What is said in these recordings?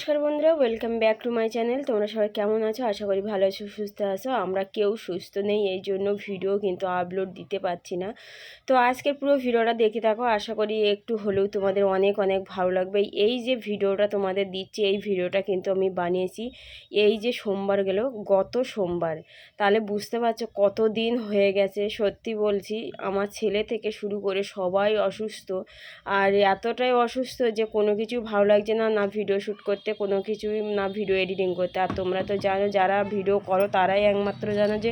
নমস্কার বন্ধুরা welcome back to my channel তোমরা সবাই কেমন আছো? আশা করি ভালো আছো, সুস্থ আছো। আমরা কেউ সুস্থ নেই, এই জন্য ভিডিও কিন্তু আপলোড দিতে পারছি না। তো আজকের পুরো ভিডিওটা দেখে থাকো। আশা করি একটু হলেও তোমাদের অনেক অনেক ভালো লাগবে। এই যে ভিডিওটা তোমাদের দিচ্ছি, এই ভিডিওটা কিন্তু আমি বানিয়েছি। এই যে সোমবার গেল, গত সোমবার। তাহলে বুঝতে পারছ কত দিন হয়ে গেছে, সত্যি বলছি। আমার ছেলে থেকে শুরু করে সবাই অসুস্থ। আর এতটাই অসুস্থ যে কোনো কিছু ভালো লাগছে না না ভিডিও শ্যুট করতে কোনো কিছুই না ভিডিও এডিটিং করতে। আর তোমরা তো জানো, যারা ভিডিও করো, তারাই একমাত্র জানো যে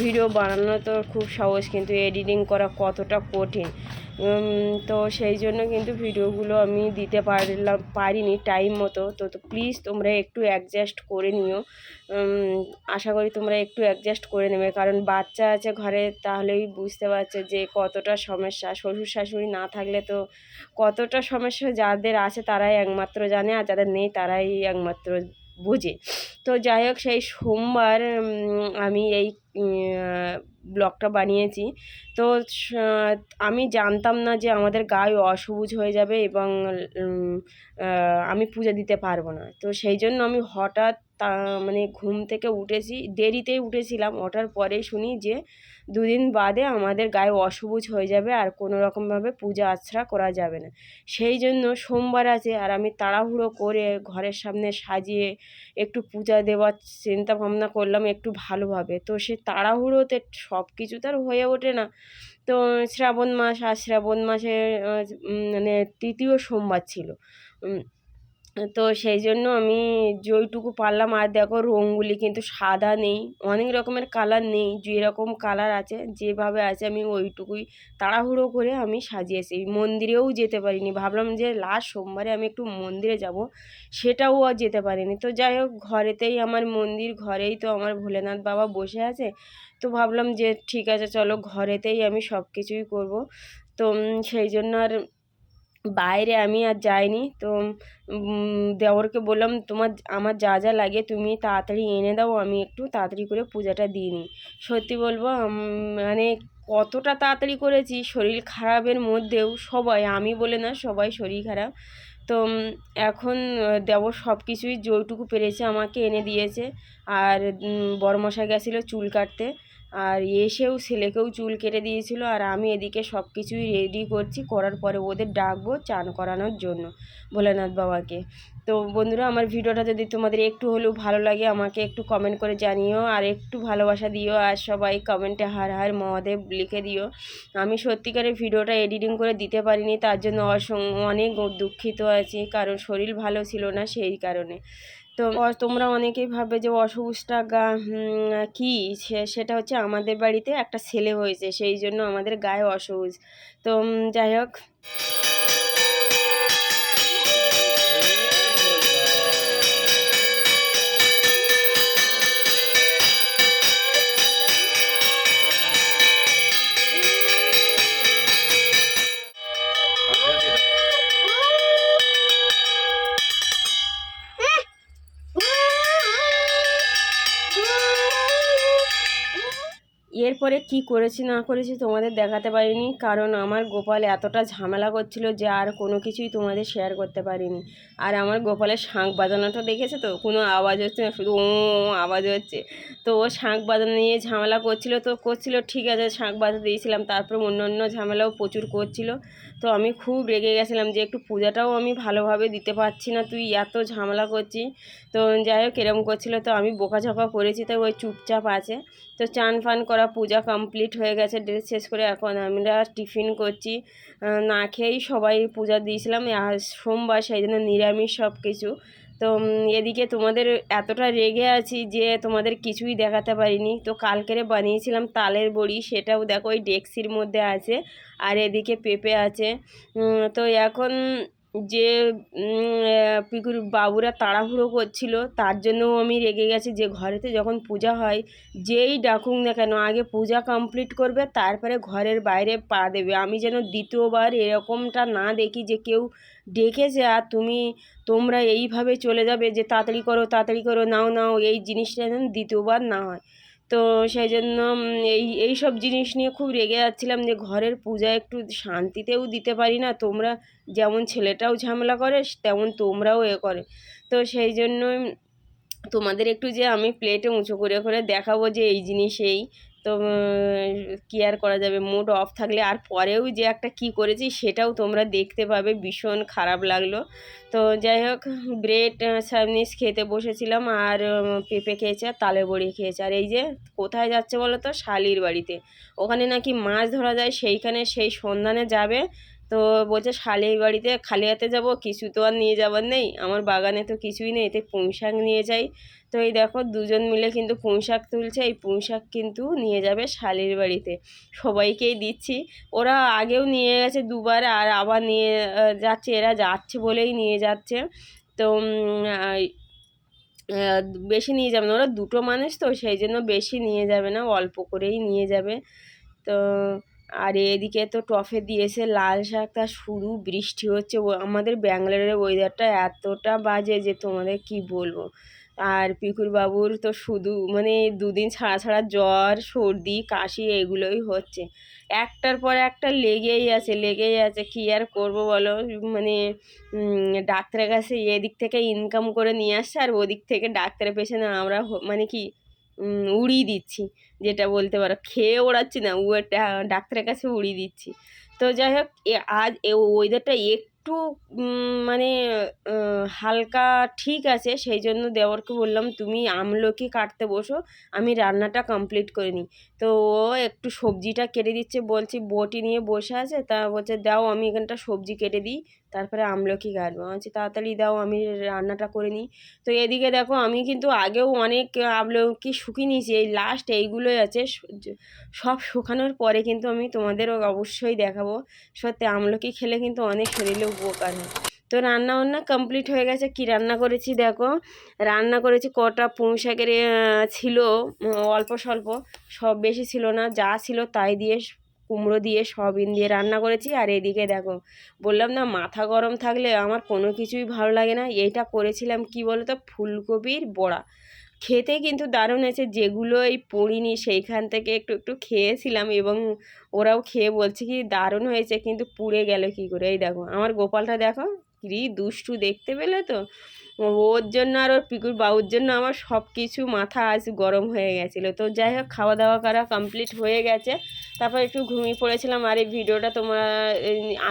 ভিডিও বানানো তো খুব সহজ, কিন্তু এডিটিং করা কতটা কঠিন। তো সেই জন্য কিন্তু ভিডিওগুলো আমি দিতে পারলাম, পারিনি টাইম মতো। তো তো প্লিজ তোমরা একটু অ্যাডজাস্ট করে নিও। আশা করি তোমরা একটু অ্যাডজাস্ট করে নেবে, কারণ বাচ্চা আছে ঘরে, তাহলেই বুঝতে পারছ যে কতটা সমস্যা। শ্বশুর শাশুড়ি না থাকলে তো কতটা সমস্যা যাদের আছে তারাই একমাত্র জানে, আর যাদের নেই তারাই একমাত্র বোঝে। তো যাই হোক, সেই সোমবার আমি এই ব্লগটা বানিয়েছি। তো আমি জানতাম না যে আমাদের গায়ে অসবুজ হয়ে যাবে এবং আমি পূজা দিতে পারব না। তো সেই জন্য আমি হঠাৎ তা মানে ঘুম থেকে উঠেছি, দেরিতেই উঠেছিলাম। ওঠার পরে শুনি যে দুদিন বাদে আমাদের গায়ে অসবুজ হয়ে যাবে আর কোনো রকমভাবে পূজা আচ্ছা করা যাবে না। সেই জন্য সোমবার আছে আর আমি তাড়াহুড়ো করে ঘরের সামনে সাজিয়ে একটু পূজা দেওয়ার চিন্তা ভাবনা করলাম একটু ভালোভাবে। তো সে তাড়াহুড়োতে সব কিছু তো আর হয়ে ওঠে না। তো শ্রাবণ মাস আর শ্রাবণ মাসে মানে তৃতীয় সোমবার ছিল। তো সেই জন্য আমি যেইটুকু পারলাম, আর দেখো রঙগুলি কিন্তু সাদা নেই, অনেক রকমের কালার নেই, যেরকম কালার আছে, যেভাবে আছে আমি ওইটুকুই তাড়াহুড়ো করে আমি সাজিয়েছি। মন্দিরেও যেতে পারিনি, ভাবলাম যে লাস্ট সোমবারে আমি একটু মন্দিরে যাব, সেটাও আর যেতে পারিনি। তো যাই হোক, ঘরেতেই আমার মন্দির, ঘরেই তো আমার ভোলেনাথ বাবা বসে আছে, তো ভাবলাম যে ঠিক আছে, চলো ঘরেতেই আমি সব কিছুই করব। তো সেই জন্য আর বাইরে আমি আর যাইনি। তো দেওরকে বললাম, তোমার, আমার যা যা লাগে তুমি তাড়াতাড়ি এনে দাও, আমি একটু তাড়াতাড়ি করে পূজাটা দিয়ে নিই। সত্যি বলব মানে কতটা তাড়াতাড়ি করেছি, শরীর খারাপের মধ্যেও সবাই, আমি বলে না, সবাই শরীর খারাপ। তো এখন দেবর সব কিছুই যেইটুকু পেরেছে আমাকে এনে দিয়েছে। আর বড়মশাই গেছিল চুল কাটতে। আর এসেও ছেলেকেও চুল কেটে দিয়েছিল আর আমি এদিকে সব কিছুই রেডি করছি। করার পরে ওদের ডাকবো চান করানোর জন্য ভোলেনাথ বাবাকে। তো বন্ধুরা, আমার ভিডিওটা যদি তোমাদের একটু হলেও ভালো লাগে, আমাকে একটু কমেন্ট করে জানিও আর একটু ভালোবাসা দিও আর সবাই কমেন্টে হার হার মহাদেব লিখে দিও। আমি সত্যিকারের ভিডিওটা এডিটিং করে দিতে পারিনি, তার জন্য অনেক দুঃখিত আছি, কারণ শরীর ভালো ছিল না সেই কারণে। তো তোমরা অনেকেই ভাবে যে অসবুজটা গা কী? সেটা হচ্ছে আমাদের বাড়িতে একটা ছেলে হয়েছে সেই জন্য আমাদের গায়ে অসবুজ তো যাই হোক। এরপরে কি করেছি, না করেছি তোমাদের দেখাতে পারিনি। কারণ আমার গোপাল এতটা ঝামেলা করছিল যে আর কোনো কিছুই তোমাদের শেয়ার করতে পারিনি। আর আমার গোপালের শাঁখ বাজানোটা দেখেছে তো? কোনো আওয়াজ হচ্ছে না, শুধু ও আওয়াজ হচ্ছে। তো ও শাঁখ বাজানো নিয়ে ঝামেলা করছিল, তো করছিল, ঠিক আছে, শাঁখ বাজা দিয়েছিলাম। তারপর অন্য অন্য ঝামেলাও প্রচুর করছিল। তো আমি খুব রেগে গেছিলাম যে একটু পূজাটাও আমি ভালোভাবে দিতে পারছি না, তুই এত ঝামেলা করছি তো যাই হোক, এরম করছিল। তো আমি বোকাঝোকা করেছি, তো ওই চুপচাপ আছে। তো চান ফান করা পূজা কমপ্লিট হয়ে গেছে, ড্রেস শেষ করে এখন আমরা টিফিন করছি। না খেয়েই সবাই পূজা দিয়েছিলাম। সোমবার, সেই জন্য নিরামিষ সব কিছু তো এদিকে তোমাদের এতটা রেগে আছি যে তোমাদের কিছুই দেখাতে পারিনি। তো কালকেরে বানিয়েছিলাম তালের বড়ি, সেটাও দেখো ওই ডেক্সির মধ্যে আছে, আর এদিকে পেঁপে আছে। তো এখন যে পিকুর বাবুরা তাড়াহুড়ো করছিল, তার জন্যও আমি রেগে গেছি যে, ঘরেতে যখন পূজা হয়, যেই ডাকুক না কেন, আগে পূজা কমপ্লিট করবে, তারপরে ঘরের বাইরে পা দেবে। আমি যেন দ্বিতীয়বার এরকমটা না দেখি যে, কেউ ডেকেছে, আর তুমি, তোমরা এইভাবে চলে যাবে যে, তাড়াতাড়ি করো তাড়াতাড়ি করো, নাও নাও, এই জিনিসটা যেন দ্বিতীয়বার না হয়। তো সেই জন্য এই এই সব জিনিস নিয়ে খুব রেগে যাচ্ছিলাম যে ঘরের পূজা একটু শান্তিতেও দিতে পারি না। তোমরা যেমন ছেলেটাও ঝামেলা করে তেমন তোমরাও এ করে। তো সেই জন্য তোমাদের একটু যে আমি প্লেটে উঁচু করে করে দেখাবো যে এই জিনিস এই। তো কি আর করা যাবে মুড অফ থাকলে। আর পরেও যে একটা কি করেছি, সেটাও তোমরা দেখতে পাবে, ভীষণ খারাপ লাগল। তো যাই হোক ব্রেড স্যামনিস খেতে বসেছিলাম। আর পেঁপে খেয়েছে আর তালে বড়ি খেয়েছে। আর এই যে, কোথায় যাচ্ছে বলো তো শালির বাড়িতে। ওখানে নাকি মাছ ধরা যায়, সেইখানে সেই সন্ধানে যাবে। তো বলছে, শালির বাড়িতে খালি হাতে যাব, কিছু তো আর নিয়ে যাবার নেই। আমার বাগানে তো কিছুই নেই, এতে পুঁই শাক নিয়ে যাই। তো এই দেখো, দুজন মিলে কিন্তু পুঁই শাক তুলছে, এই পুঁই শাক কিন্তু নিয়ে যাবে শালির বাড়িতে। সবাইকেই দিচ্ছি। ওরা আগেও নিয়ে গেছে দুবার, আর আবার নিয়ে যাচ্ছে, এরা যাচ্ছে বলেই নিয়ে যাচ্ছে। তো বেশি নিয়ে যাবে না, ওরা দুটো মানুষ তো, সেই জন্য বেশি নিয়ে যাবে না, অল্প করেই নিয়ে যাবে। তো আর এদিকে তো টফে দিয়েছে লাল শাক, তা শুধু বৃষ্টি হচ্ছে। আমাদের ব্যাঙ্গালোরের ওয়েদারটা এতটা বাজে যে তোমাদের কি বলব? আর পিকুর বাবুর তো শুধু মানে দুদিন ছাড়া ছাড়া জ্বর, সর্দি, কাশি এগুলোই হচ্ছে। একটার পর একটা লেগেই আছে লেগেই আছে। কী আর করব বলো? মানে ডাক্তারের কাছে এদিক থেকে ইনকাম করে নিয়ে আসছে, আর ওদিক থেকে ডাক্তারের পেছনে আমরা মানে কি উড়িয়ে দিচ্ছি। যেটা বলতে পারো, খেয়ে ওড়াচ্ছি না ও ডাক্তারের কাছে উড়িয়ে দিচ্ছি। তো যাই হোক আজ ওয়েদারটা একটু মানে হালকা ঠিক আছে, সেই জন্য দেওরকে বললাম, তুমি আমলকি কাটতে বসো, আমি রান্নাটা কমপ্লিট করে নিই। তো ও একটু সবজিটা কেটে দিচ্ছে, বলছি বটি নিয়ে বসে আছে, তা বলছে, দাও, আমি এখানটা সবজি কেটে দিই। তারপরে আমলকি কাটবো বলছি, তাড়াতাড়ি দাও, আমি রান্নাটা করে নিই। তো এদিকে দেখো, আমি কিন্তু আগেও অনেক আমলকি শুকিয়ে নিয়েছি। এই লাস্ট এইগুলোই আছে। সব শুকানোর পরে কিন্তু আমি তোমাদের অবশ্যই দেখাবো। সত্যি, আমলকি খেলে কিন্তু অনেক শরীরে উপকার হয়। তো রান্না বান্না কমপ্লিট হয়ে গেছে। কি রান্না করেছি দেখো? রান্না করেছি কটা পুঁই শাকের ছিল অল্প স্বল্প। সব বেশি ছিল না। যা ছিল তাই দিয়ে কুমড়ো দিয়ে সয়াবিন দিয়ে রান্না করেছি আর এদিকে দেখো, বললাম না মাথা গরম থাকলে আমার কোনো কিছুই ভালো লাগে না এইটা করেছিলাম কি বলতো ফুলকপির বড়া। খেতে কিন্তু দারুণ হয়েছে যেগুলো এই পড়িনি সেইখান থেকে একটু একটু খেয়েছিলাম এবং ওরাও খেয়ে বলছে কি দারুণ হয়েছে, কিন্তু পুড়ে গেল কি করে? এই দেখো, আমার গোপালটা দেখো কি দুষ্টু দেখতে পেলে তো? ওর জন্য আর ওর পিকুর বাবুর জন্য আমার সব কিছু মাথা আজ গরম হয়ে গেছিল। তো যাই হোক খাওয়া দাওয়া করা কমপ্লিট হয়ে গেছে। তারপর একটু ঘুমিয়ে পড়েছিলাম আর এই ভিডিওটা তোমার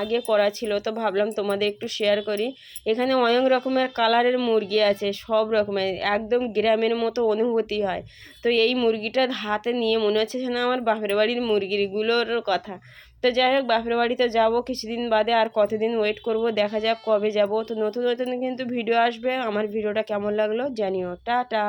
আগে করা ছিল। তো ভাবলাম তোমাদের একটু শেয়ার করি। এখানে অনেক রকমের কালারের মুরগি আছে, সব রকমের, একদম গ্রামের মতো অনুভূতি হয়। তো এই মুরগিটা হাতে নিয়ে মনে হচ্ছে যেন আমার বাপের বাড়ির মুরগিগুলোর কথা। তো যাই হোক, বাপের বাড়িতে যাব, কিছুদিন বাদে আর কতদিন ওয়েট করব, দেখা যাক কবে যাব। তো নতুন নতুন কিন্তু ভিডিও আসবে। আমার ভিডিওটা কেমন লাগল জানিও। টাটা!